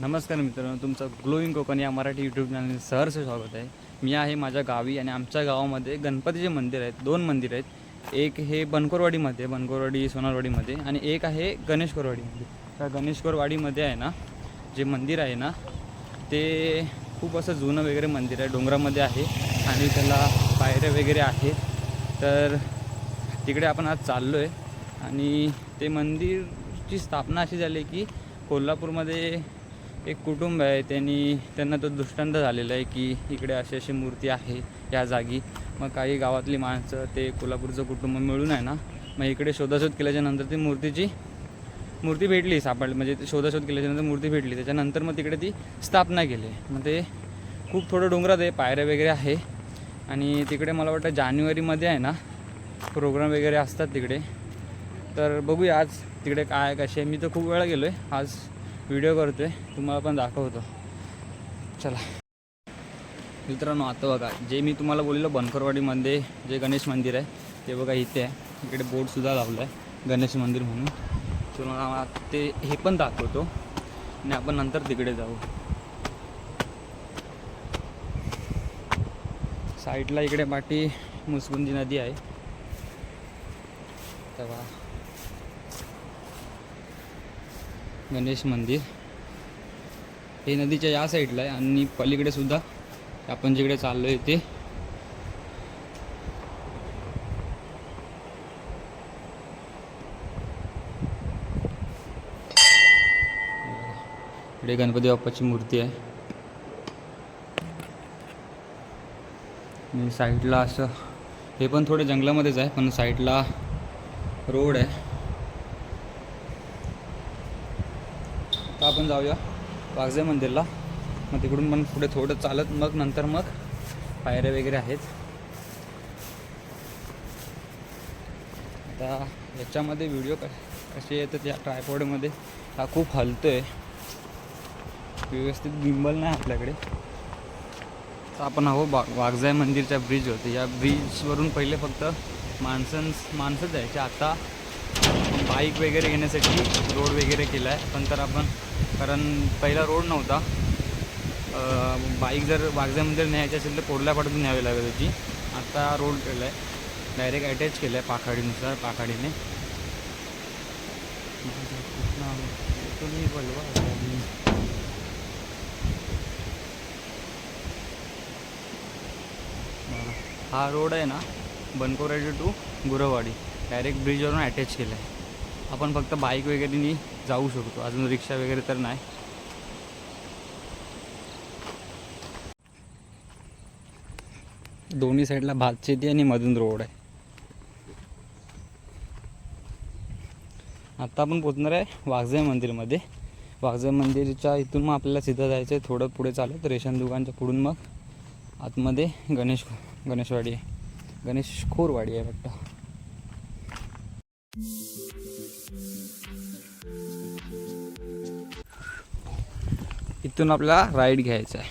नमस्कार मित्रांनो तुमचं ग्लोईंग कोकण या मराठी यूट्यूब चॅनल सहर्ष स्वागत आहे. मी आहे माझ्या गावी आणि आमच्या गावामध्ये गणपतीचे मंदिर आहेत दोन मंदिर आहेत. एक हे बनकोरवाडीमध्ये बनकोरवाडी सोनारवाडीमध्ये आणि एक आहे गणेशकोरवाडीमध्ये. त्या गणेशकोरवाडीमध्ये आहे ना जे मंदिर आहे ना ते खूप असं जुनं वगैरे मंदिर आहे डोंगरामध्ये आहे आणि त्याला पायऱ्या वगैरे आहेत. तर तिकडे आपण आज चाललो आहे आणि ते मंदिरची स्थापना अशी झाली की कोल्हापूरमध्ये एक कुटुंब आहे त्यांनी त्यांना तो दृष्टांत झालेला आहे की इकडे अशी अशी मूर्ती आहे या जागी. मग काही गावातली माणसं ते कोल्हापूरचं कुटुंब मिळून आहे ना मग इकडे शोधाशोध केल्याच्यानंतर ती मूर्तीची मूर्ती भेटली सापडली. म्हणजे शोधाशोध केल्याच्यानंतर मूर्ती भेटली. त्याच्यानंतर मग तिकडे ती स्थापना केली. मग ते खूप थोडं डोंगरात आहे पायऱ्या वगैरे आहे. आणि तिकडे मला वाटतं जानेवारीमध्ये आहे ना प्रोग्राम वगैरे असतात तिकडे. तर बघूया आज तिकडे काय कसे मी तर खूप वेळा गेलो आहे आज व्हिडिओ करतो आहे तुम्हाला पण दाखवतो. चला. मित्रांनो आता बघा जे मी तुम्हाला बोललेलं बनकरवाडीमध्ये जे गणेश मंदिर आहे ते बघा इथे आहे. इकडे बोर्डसुद्धा लावलं आहे गणेश मंदिर म्हणून. तुम्हाला ते हे पण दाखवतो. आणि आपण नंतर तिकडे जाऊ. साईडला इकडे पाठी मुसगुंदी नदी आहे. तेव्हा गणेश मंदिर. हे नदीच्या या साईडला आहे आणि पलीकडे सुद्धा आपण जिकडे चाललो आहे ते. इकडे गणपती बाप्पाची मूर्ती आहे. आणि साईडला असं हे पण थोडं जंगलामध्येच आहे पण साईडला रोड आहे तर आपण जाऊया वाघजे मंदिरला. मग तिकडून पण पुढे थोडं चालत मग नंतर मग पायऱ्या वगैरे आहेत. आता याच्यामध्ये व्हिडिओ क कसे येतात या ट्रायपॉडमध्ये हा खूप हलतो आहे व्यवस्थित गिंबल नाही आपल्याकडे. तर आपण आहो बा वाघजाय मंदिरच्या ब्रिजवरती या ब्रिजवरून पहिले फक्त माणसं माणसं जायचे आता बाईक वगैरे घेण्यासाठी रोड वगैरे केला आहे पण तर आपण कारण पहिला रोड नव्हता. बाईक जर वागजामध्ये न्यायची असेल तर पोडल्या न्यावी लागत होती आता रोड केला आहे डायरेक्ट अटॅच केलं आहे पाखाडीनुसार पाखाडीने. तुम्ही हा रोड आहे ना बनकोराडी टू गुरवाडी. डायरेक्ट ब्रिजवरून अटॅच केला आहे आपण फक्त बाईक वगैरेनी जाऊ शकतो. अजून रिक्षा वगैरे तर नाही. दोन्ही साईडला भात शेती आणि मधून रोड आहे. आता आपण पोचणार आहे वाघजाई मंदिरमध्ये. वाघजाई मंदिरच्या इथून मग आपल्याला सीधा जायचं आहे. थोडं पुढे चालत रेशन दुकानच्या पुढून मग आतमध्ये गणेश गणेशवाडी आहे. गणेश खोरवाडी आहे वाटतं. इथून आपल्याला राईड घ्यायचा आहे.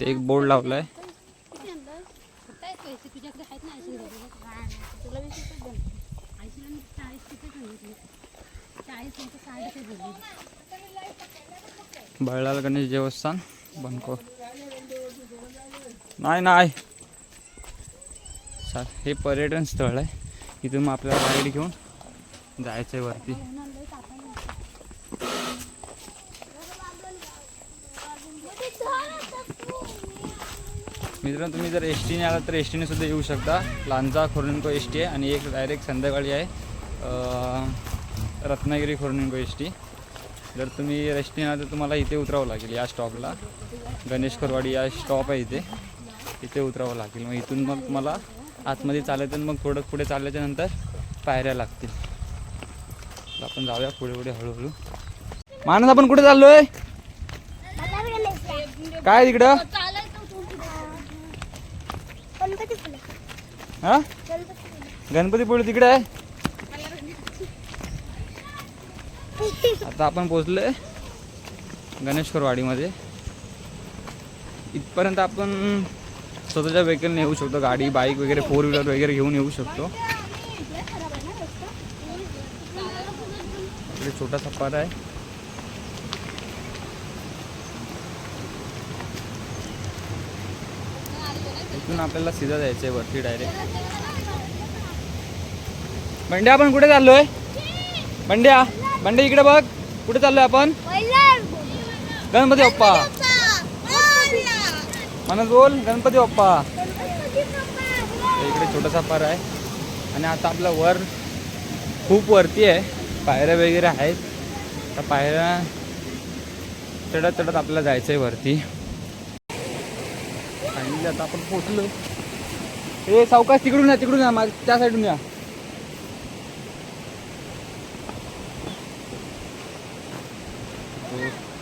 ते एक बोर्ड लावला आहे बळलाल गणेश देवस्थान बनको नाही नाही. सर हे पर्यटन स्थळ आहे. इथून मग आपल्याला राईड घेऊन जायचं आहे वरती. मित्रांनो तुम्ही जर एस टीने आलात तर एस टीने सुद्धा येऊ शकता. लांजा खोर्निंको एस टी आहे आणि एक डायरेक्ट संध्याकाळी आहे. रत्नागिरी खोर्निंको एस टी जर तुम्ही एस टीने आला तर तुम्हाला इथे उतरावं लागेल या स्टॉपला गणेश खोरवाडी या स्टॉप आहे इथे. इथे उतरावं लागेल. मग इथून मग मला आतमध्ये चालायचं मग थोडं पुढे चालल्याच्या नंतर पायऱ्या लागतील. तर आपण जाऊया पुढे पुढे हळूहळू. मानस आपण कुठे चाललोय? काय तिकडं? हा? गणपतीपुळे तिकडे आहे. आता आपण पोचलोय गणेशकरवाडीमध्ये इथपर्यंत आपण स्वतःच्या व्हेकलने येऊ शकतो गाडी बाईक वगैरे फोर व्हीलर वगैरे घेऊन येऊ शकतो. छोटा छोटासा आहे. इथून आपल्याला सीधा जायचं आहे वरती डायरेक्ट बंड्या आपण कुठे चाललोय? बंड्या बंड्या इकडे बघ. कुठे चाललोय आपण? गणपती बाप्पा. म्हणत बोल गणपती बाप्पा. इकडे छोटासा पार आहे. आणि आता आपला वर खूप वरती आहे. पायऱ्या वगैरे आहेत. तर पायऱ्या चढत चढत आपल्याला जायचं आहे वरती. फायनली आता आपण पोचलो हे सावकाश तिकडून या तिकडून या माग त्या साईडून या.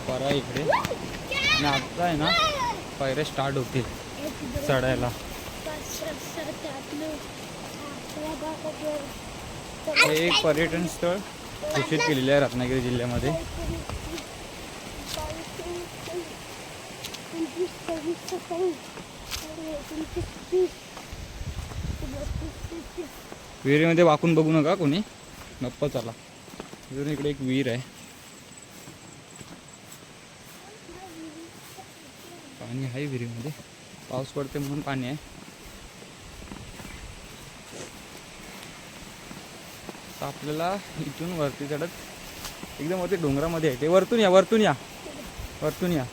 परा इकडे. आणि आता आहे ना पायऱ्या स्टार्ट होतील चढायला. हे एक पर्यटन स्थळ घोषित केलेलं आहे रत्नागिरी जिल्ह्यामध्ये. विहिरीमध्ये वाकून बघू नका कोणी. नप्प चला. इथून इकडे एक विहीर आहे. पाणी आहे विहिरीमध्ये. पाऊस पडते म्हणून पाणी आहे. तर आपल्याला इथून वरती चढत एकदम वरती डोंगरामध्ये आहे. ते वरतून या वरतून या. वरतून या.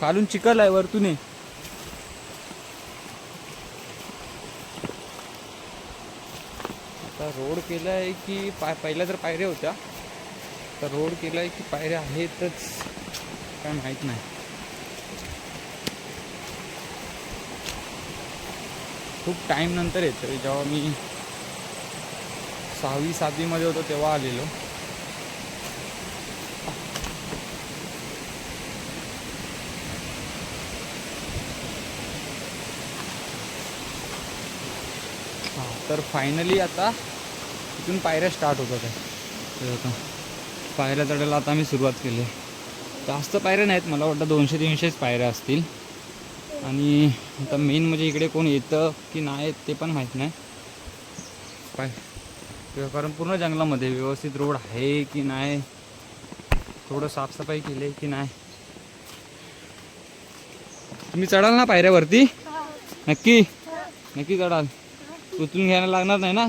खालून चिखल आहे वरतून ये आता रोड केला आहे की पाय पहिल्या तर पायऱ्या होत्या. तर रोड केला आहे की पायऱ्या आहेतच काय माहीत नाही. खूप टाईम नंतर येतो जेव्हा मी सहावी सातवीमध्ये होतो तेव्हा आलेलो. तर फायनली आता इथून पायऱ्या स्टार्ट होतात आहे आता पायऱ्या चढायला आता आम्ही सुरुवात केली. आहे जास्त पायऱ्या नाहीत मला वाटतं दोनशे तीनशेच पायऱ्या असतील. आणि आता मेन म्हणजे इकडे कोण येतं की नाही येत ते पण माहीत नाही. पाय कारण पूर्ण जंगलामध्ये व्यवस्थित रोड आहे की नाही? थोडं साफसफाई केली आहे की नाही? तुम्ही चढाल ना पायऱ्यावरती? नक्की? नक्की चढाल. उचलून घ्यायला लागणार नाही ना?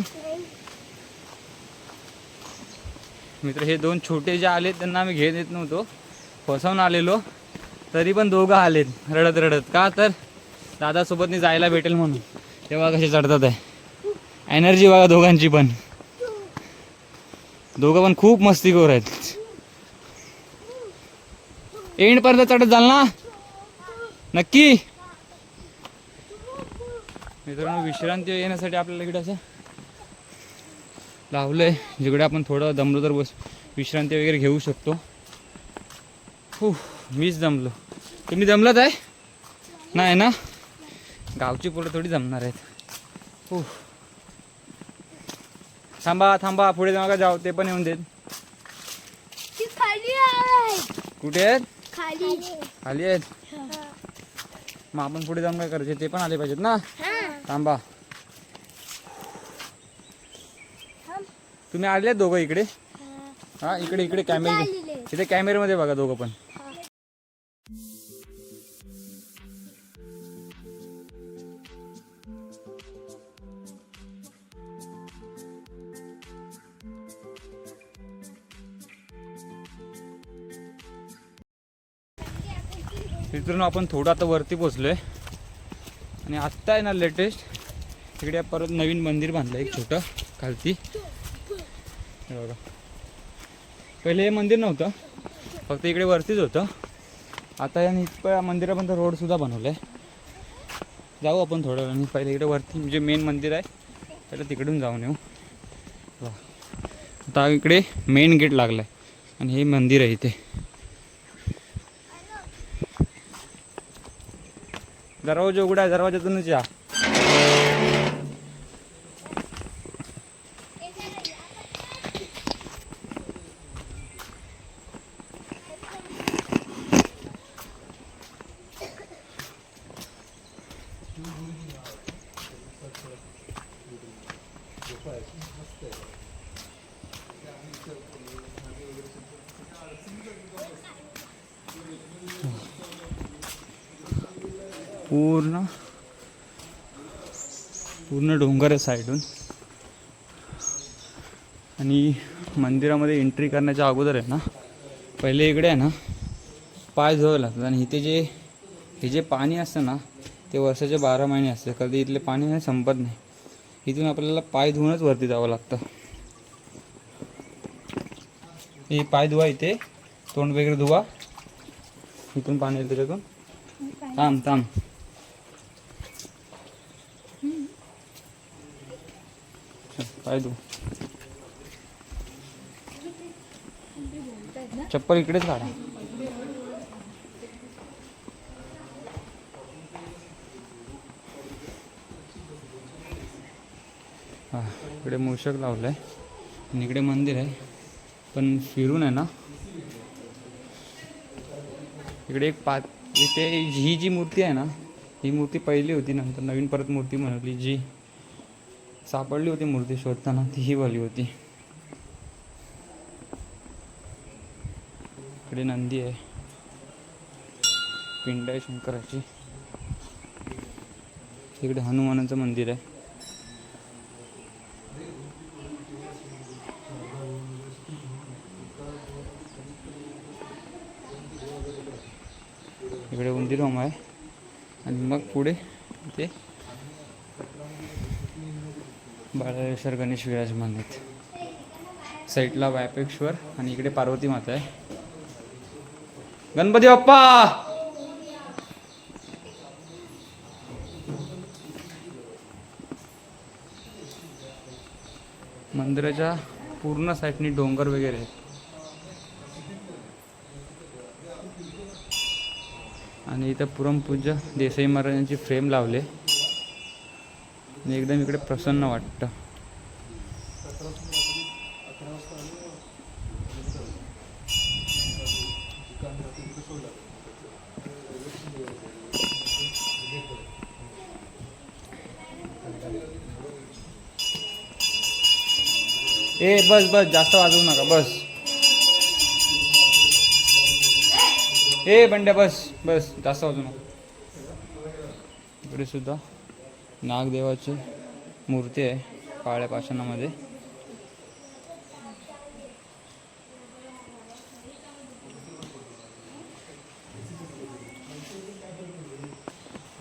मित्र हे दोन छोटे जे आले त्यांना आम्ही घेत येत नव्हतो. फसवून आलेलो. तरी पण दोघं आलेत रडत रडत. का तर? दादासोबतनी जायला भेटेल म्हणून. तेव्हा कसे चढतात आहे एनर्जी बघा दोघांची पण. दोघं पण खूप मस्तीखोर आहेत एंडपर्यंत चढत जाल ना? नक्की? मित्रांनो विश्रांती येण्यासाठी आपल्याला इकडे असं लावलंय जिकडे आपण थोडं दमलो तर बस विश्रांती वगैरे घेऊ शकतो. हो मीच जमलो तुम्ही जमलात आहे? नाही ना? गावची पोरं थोडी जमणार आहेत. हो थांबा थांबा पुढे जाऊ का जाऊ ते पण येऊन देत. खाली आहे. कुठे आहेत? खाली. खाली आहेत? मग आपण पुढे जाऊन काय करायचे ते पण आले पाहिजेत ना? थांबा. तुम्ही आले दोघं इकडे? हा इकडे इकडे कॅमेरे इथे कॅमेरेमध्ये बघा दोघं पण. मित्रांनो आपण थोडं आता वरती पोचलोय आणि आत्ता आहे ना लेटेस्ट. इकडे परत नवीन मंदिर बांधलं एक छोटं खालती. बघा. पहिले हे मंदिर नव्हतं. फक्त इकडे वरतीच होतं. आता या इथं मंदिरापर्यंत रोडसुद्धा बनवलं आहे जाऊ आपण थोडं वेळाने. पहिले इकडे वरती म्हणजे जे मेन मंदिर आहे. पहिलं तिकडून जाऊन येऊ. आता इकडे मेन गेट लागलं आहे आणि हे मंदिर आहे इथे. दरवाजा उघडा आहे दरवाजातूनच या. पूर्ण पूर्ण डोंगर आहे साईडून आणि मंदिरामध्ये एंट्री करण्याच्या अगोदर आहे ना पहिले इकडे आहे ना पाय धुवावे लागतात. आणि इथे जे हे जे पाणी असतं ना ते वर्षाचे बारा महिने असते. कधी इथले पाणी नाही संपत नाही. इथून आपल्याला पाय धुवूनच वरती जावं लागतं. हे पाय धुवा इथे तोंड वगैरे धुवा. इथून पाणी येतं त्याच्यातून. थांब थांब. चल, चप्पल इकडेच काढा. इकडे मूषक लावलं आहे आणि इकडे मंदिर आहे. पण फिरून आहे ना. इकडे एक पाच इथे ही जी मूर्ती आहे ना ही मूर्ती पहिली होती नंतर नवीन परत मूर्ती बनवली जी सापडली होती मूर्ती शोधताना ती ही वाली होती. इकडे नंदी आहे. पिंड आहे शंकराची. इकडे हनुमानाचं मंदिर आहे. इकडे उंदीर होम आहे. आणि मग पुढे ते बाळेश्वर गणेश विराजमान आहेत साईडला वायपेश्वर आणि इकडे पार्वती माता आहे. गणपती बाप्पा! मंदिराच्या पूर्ण साईडनी डोंगर वगैरे आहेत. आणि इथं पुरमपूज्य देसाई महाराजांची फ्रेम लावले. आणि एकदम इकडे प्रसन्न वाटतं. ए बस बस जास्त वाजवू नका बस. ए बंड्या बस बस जास्त वाजवू नका. इकडे सुद्धा. नागदेवाची मूर्ती आहे काळ्या पाषाणामध्ये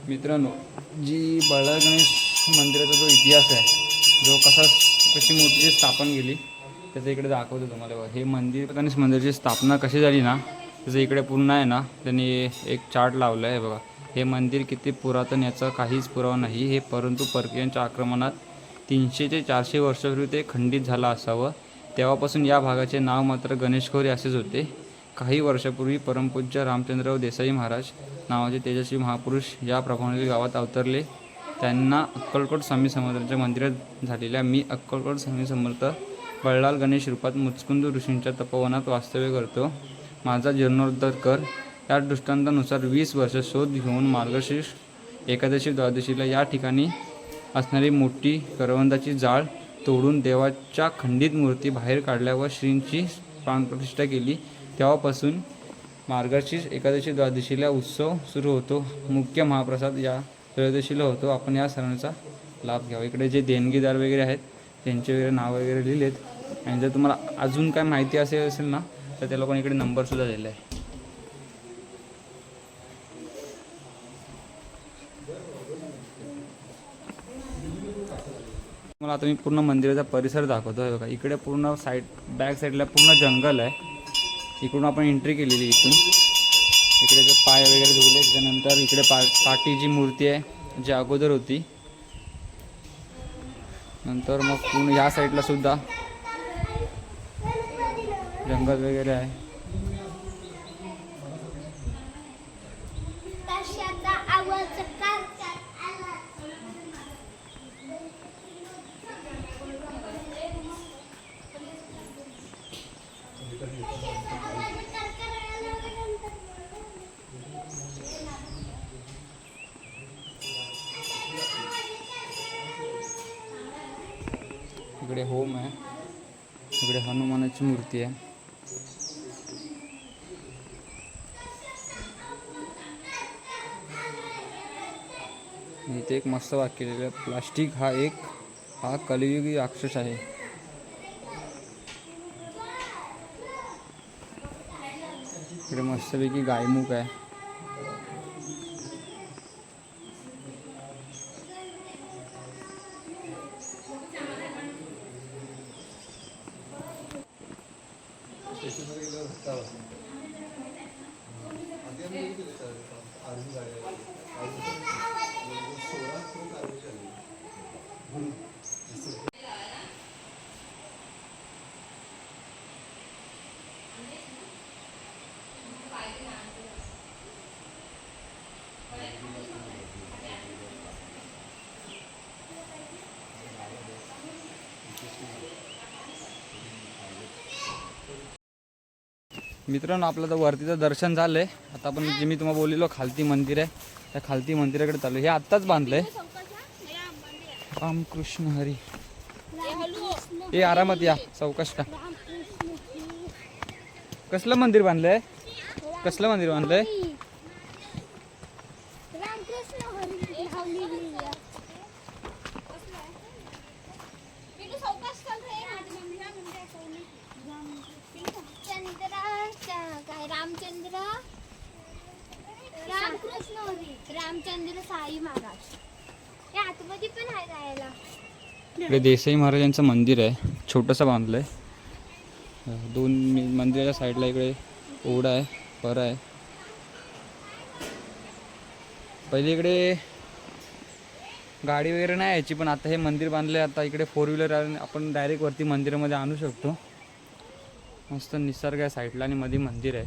मित्रांनो जी बळा गणेश मंदिराचा जो इतिहास आहे जो कसा कशी मूर्तीची स्थापन केली त्याचं इकडे दाखवतो तुम्हाला बघा. हे मंदिर गणेश मंदिराची स्थापना कशी झाली ना त्याचं इकडे पूर्ण आहे ना त्यांनी एक चार्ट लावलं आहे बघा हे मंदिर किती पुरातन याचा काहीच पुरावा नाही. हे परंतु परकीयांच्या आक्रमणात तीनशे ते चारशे वर्षापूर्वी ते खंडित झालं असावं. तेव्हापासून या भागाचे नाव मात्र गणेशखोरी असेच होते. काही वर्षापूर्वी परमपूज्य रामचंद्रराव देसाई महाराज नावाचे तेजस्वी महापुरुष या प्रभावशाली गावात अवतरले. त्यांना अक्कलकोट स्वामी समर्थांच्या मंदिरात झालेल्या मी अक्कलकोट स्वामी समर्थ बळलाल गणेश रूपात मुचकुंद ऋषींच्या तपोवनात वास्तव्य करतो. माझा जीर्णोद्धार कर. या दृष्टांतानुसार वीस वर्ष शोध घेऊन मार्गशीर्ष एकादशी द्वादशीला या ठिकाणी असणारी मोठी करवंदाची जाळ तोडून देवाच्या खंडित मूर्ती बाहेर काढल्या व श्रींची प्राणप्रतिष्ठा केली. तेव्हापासून मार्गशीर्ष एकादशी द्वादशीला उत्सव सुरू होतो. मुख्य महाप्रसाद या त्रयोदशीला होतो. आपण या सणाचा लाभ घ्यावा. इकडे जे देणगीदार वगैरे आहेत त्यांचे वगैरे नाव वगैरे लिहिलेत. आणि जर तुम्हाला अजून काय माहिती असेल असेल ना तर त्या लोकांनी इकडे नंबरसुद्धा दिला आहे. तुम्हाला आता मी पूर्ण मंदिराचा परिसर दाखवतो आहे बघा इकडे पूर्ण साईड बॅक साईडला पूर्ण जंगल आहे. इकडून आपण एंट्री केलेली इथून. इकडे जे पाय वगैरे धुवले त्याच्यानंतर इकडे पा पाटीची मूर्ती आहे जी अगोदर होती. नंतर मग पूर्ण ह्या साईडला सुद्धा जंगल वगैरे आहे. हनुमानाची मूर्ती आहे. इथे एक मस्त वाक्य लिहिलं आहे. प्लास्टिक हा एक हा कलियुगी राक्षस आहे. इकडे मस्तपैकी गायमुख आहे. मित्रांनो आपलं तर वरतीचं दर्शन झालंय. आता आपण जे मी तुम्हाला बोललेलो खालती मंदिर आहे. त्या खालती मंदिराकडे चालू हे आत्ताच बांधलंय. रामकृष्ण हरी. ए आरामात या चौकष्टा कसलं मंदिर बांधलंय? कसलं मंदिर बांधलंय हरी लावलेली आहे. चंद्राचा काय रामचंद्र रामकृष्ण हरी रामचंद्र साई महाराज हे आतमध्ये पण आहे जायला इकडे देसाई महाराजांचं मंदिर आहे. छोटंसं बांधलं आहे दोन मंदिराच्या साईडला इकडे ओढा आहे पर आहे. पहिले इकडे गाडी वगैरे नाही यायची पण आता हे मंदिर बांधलं आहे आता इकडे फोर व्हीलर आपण डायरेक्ट वरती मंदिरामध्ये आणू शकतो. मस्त निसर्ग आहे साईडला आणि मध्ये मंदिर आहे.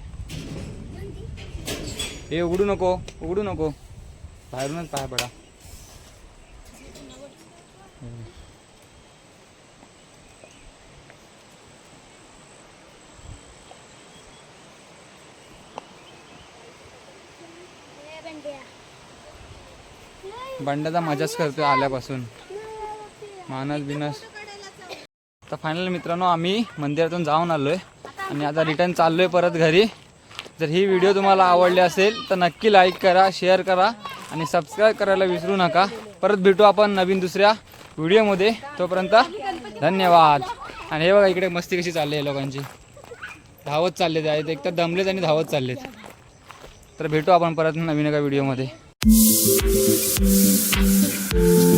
हे उघडू नको उघडू नको. बाहेरूनच पाय पडा. बंड्याचा मजाच करतो आल्यापासून. मानस बिनस. तर फायनल मित्रांनो आम्ही मंदिरातून जाऊन आलोय आणि आता रिटर्न चाललोय परत घरी. जर ही व्हिडिओ तुम्हाला आवडली असेल तर नक्की लाईक करा शेअर करा आणि सबस्क्राईब करायला विसरू नका. परत भेटू आपण नवीन दुसऱ्या व्हिडिओमध्ये तोपर्यंत धन्यवाद. आणि हे बघा इकडे मस्ती कशी चालली आहे लोकांची. धावत चालले आहेत. एक तर दमलेत आणि धावत चाललेत. तर भेटू आपण परत नवीन एका व्हिडिओमध्ये Thank you.